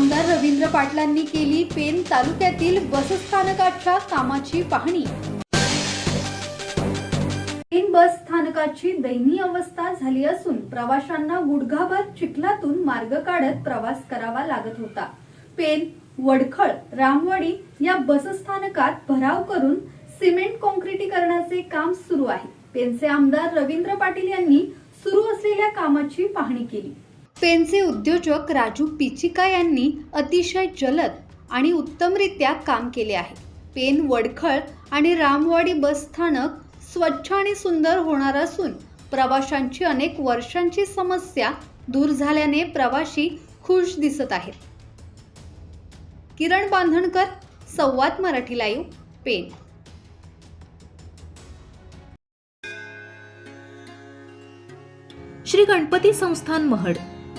आमदार रवींद्र पाटलांनी केली पेन तालुक्यातील बसस्थानकाच्या कामाची पाहणी. पेन बस स्थानकाची दयनीय अवस्था झाली असून प्रवाशांना गुडघाभर चिखलातून मार्ग काढत प्रवास करावा लागत होता. पेन वडखळ रामवाडी या बसस्थानकात भराव करून सिमेंट कॉन्क्रिटीकरणाचे काम सुरू आहे. पेनचे आमदार रवींद्र पाटील यांनी सुरू असलेल्या कामाची पाहणी केली. पेनचे उद्योजक राजू पिचिका यांनी अतिशय जलद आणि उत्तमरित्या काम केले आहे. पेन वडखळ आणि रामवाडी बस स्थानक स्वच्छ आणि सुंदर होणार असून प्रवाशांची अनेक वर्षांची समस्या दूर झाल्याने प्रवाशी खुश दिसत आहेत. किरण बांधणकर संवाद मराठी लाईव्ह पेन. श्री गणपती संस्थान महड.